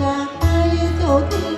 จากไปเจ้าที่